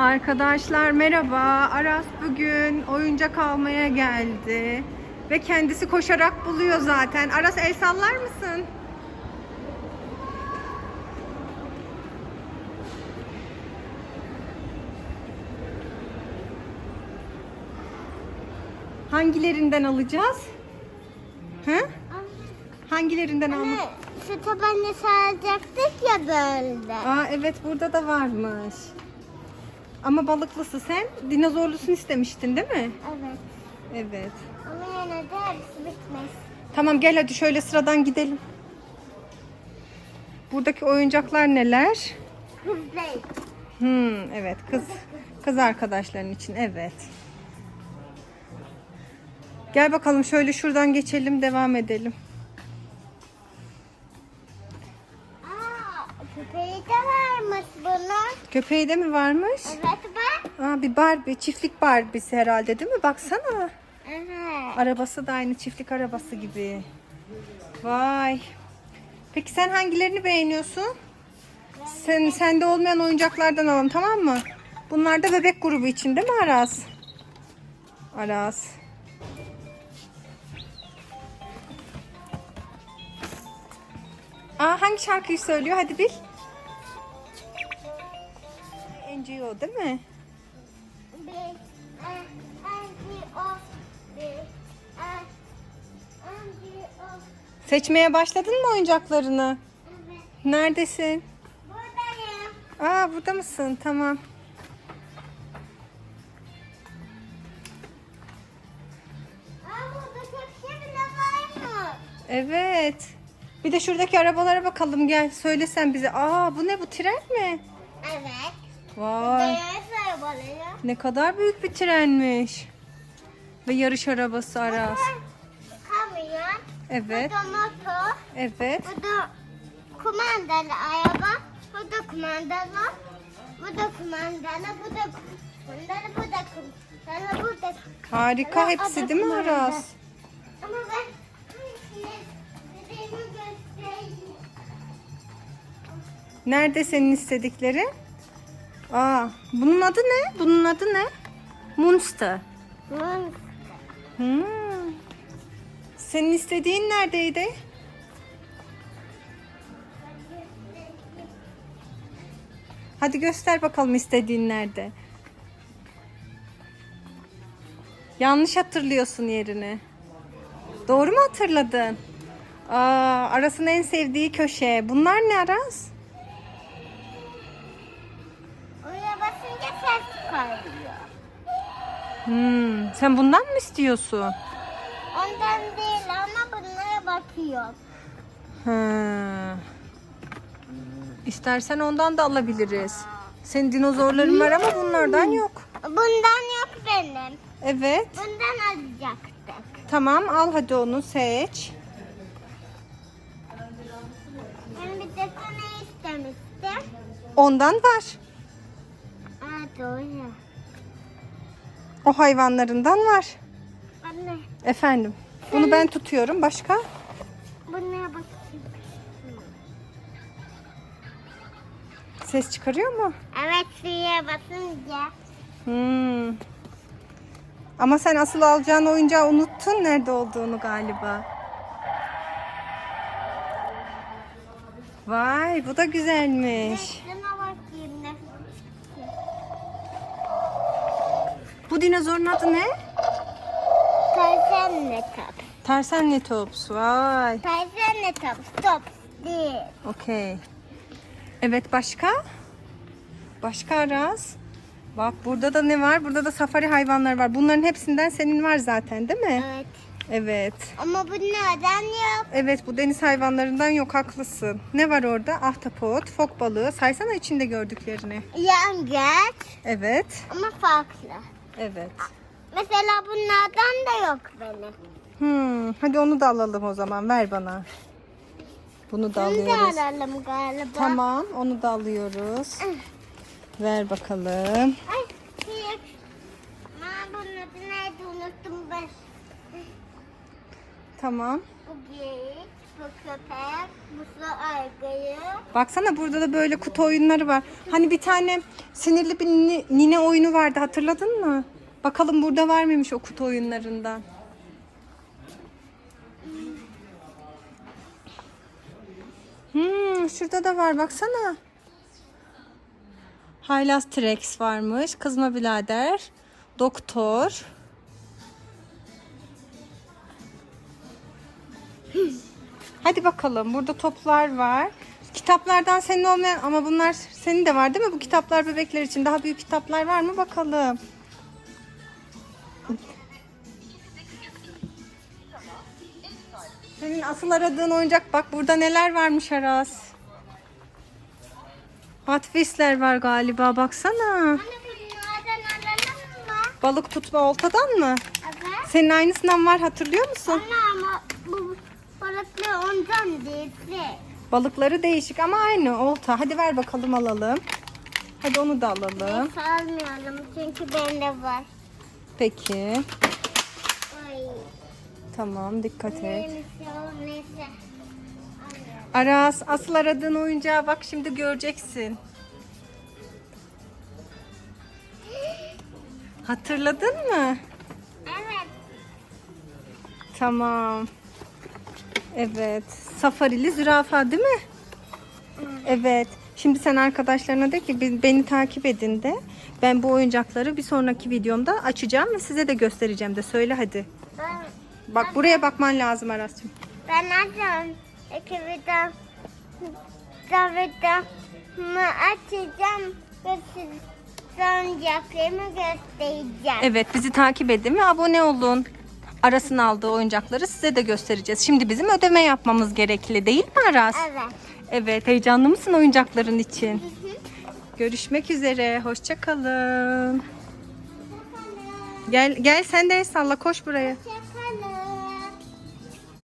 Arkadaşlar merhaba. Aras bugün oyuncak almaya geldi. Ve kendisi koşarak buluyor zaten. Aras el sallar mısın? Hangilerinden alacağız? Hı? Hangilerinden almak? Şu tabancası alacaktık ya böyle. Aa evet burada da varmış. Ama balıklısı sen dinozorlusunu istemiştin değil mi? Evet. Evet. Ama yine de hepsi bitmez. Tamam gel hadi şöyle sıradan gidelim. Buradaki oyuncaklar neler? Hızlıyız. Hmm, evet kız kız arkadaşların için evet. Gel bakalım şöyle şuradan geçelim devam edelim. Köpeği de varmış bunun. Köpeği de mi varmış? Evet bak. Aa, bir Barbie, çiftlik Barbie'si herhalde değil mi? Baksana. Evet. Arabası da aynı çiftlik arabası gibi. Vay. Peki sen hangilerini beğeniyorsun? Sen sende olmayan oyuncaklardan alalım tamam mı? Bunlar da bebek grubu için değil mi Aras? Aras. Aa hangi şarkıyı söylüyor? Hadi bil. NGO değil mi? Seçmeye başladın mı oyuncaklarını? Evet. Neredesin? Buradayım. Aa burada mısın? Tamam. Aa, burada köpke bile varmış. Evet. Bir de şuradaki arabalara bakalım gel. Söylesen bize. Aa bu ne bu tren mi? Vay. Ne kadar büyük bir trenmiş. Ve yarış arabası Aras. Kamyon. Evet. Bu da motor. Evet. Bu da kumandalı araba. Bu da kumandalı. Bu da kumandalı. Bu da kumandalı. Bu da kumandalı. Bu da Harika hepsi değil mi Aras? Ama ben. Nerede senin istedikleri? Aa bunun adı ne? Bunun adı ne? Monster. Hmm. Senin istediğin neredeydi? Hadi göster bakalım istediğin nerede. Yanlış hatırlıyorsun yerini. Doğru mu hatırladın? Aa, Aras'ın en sevdiği köşe. Bunlar ne Aras? Hmm, sen bundan mı istiyorsun? Ondan değil ama bunlara bakıyorum. Ha. İstersen ondan da alabiliriz. Senin dinozorların var ama bunlardan yok. Bundan yok benim. Evet. Bundan alacaktık. Tamam al hadi onu seç. Ben bir de sana istemiştim. Ondan var. Doğru. O hayvanlarından var. Anne Efendim. Bunu ben tutuyorum. Başka? bunlara bakayım. Ses çıkarıyor mu? Evet suya basınca. Hmm. Ama sen asıl alacağın oyuncağı unuttun nerede olduğunu galiba. Vay bu da güzelmiş. Bakayım Bu dinozorun adı ne? Tayfen ne top? Tersen Tops. Vay. Ne top? Değil. Okey. Evet başka? Başka Aras? Bak burada da ne var? Burada da safari hayvanlar var. Bunların hepsinden senin var zaten değil mi? Evet. Evet. Ama bunlardan yok. Evet bu deniz hayvanlarından yok haklısın. Ne var orada? Ahtapot, fok balığı. Saysana içinde gördüklerini. Yengeç Evet. ama farklı. Evet. Mesela bunlardan da yok benim. Hmm, hadi onu da alalım o zaman. Ver bana. Bunu da Bunu da alıyoruz. alalım galiba. Tamam, onu da alıyoruz. Ver bakalım. Ay, şey. Ben bunun adı neydi unuttum ben. Tamam. Bu geyik, Köpek. Baksana burada da böyle kutu oyunları var. Hani bir tane sinirli bir ni- nine oyunu vardı hatırladın mı? Bakalım burada var mıymış o kutu oyunlarından. Hmm, şurada da var baksana. Haylaz T-Rex varmış. Kızma birader. Doktor. Hadi bakalım. Burada toplar var. Kitaplardan senin olmayan ama bunlar senin de var değil mi? Bu kitaplar bebekler için. Daha büyük kitaplar var mı bakalım. Senin asıl aradığın oyuncak bak burada neler varmış Aras. Wheels'ler var galiba baksana. Balık tutma oltadan mı? Evet. Senin aynısından var hatırlıyor musun? Anne ama bu balıklı ondan değil. Balıkları değişik ama aynı olta. Hadi ver bakalım alalım. Hadi onu da alalım. Salmayalım çünkü bende var. Peki. Ay. Tamam dikkat et. Neyse. Aras asıl aradığın oyuncağı bak şimdi göreceksin. Hatırladın mı? Evet. Tamam. Evet. Safarili zürafa değil mi? Evet. Şimdi sen arkadaşlarına de ki "Be- beni takip edin de. Ben bu oyuncakları bir sonraki videomda açacağım ve size de göstereceğim de. Söyle hadi. Ben, Bak buraya bakman lazım Aras'cığım. ben açacağım. İki açacağım. Ve size oyuncaklarımı göstereceğim. Evet bizi takip edin ve abone olun. Aras'ın aldığı oyuncakları size de göstereceğiz. Şimdi bizim ödeme yapmamız gerekli değil mi Aras? Evet. Evet heyecanlı mısın oyuncakların için? Görüşmek üzere. Hoşça kalın. Gel gel sen de el salla koş buraya. Hoşçakalın.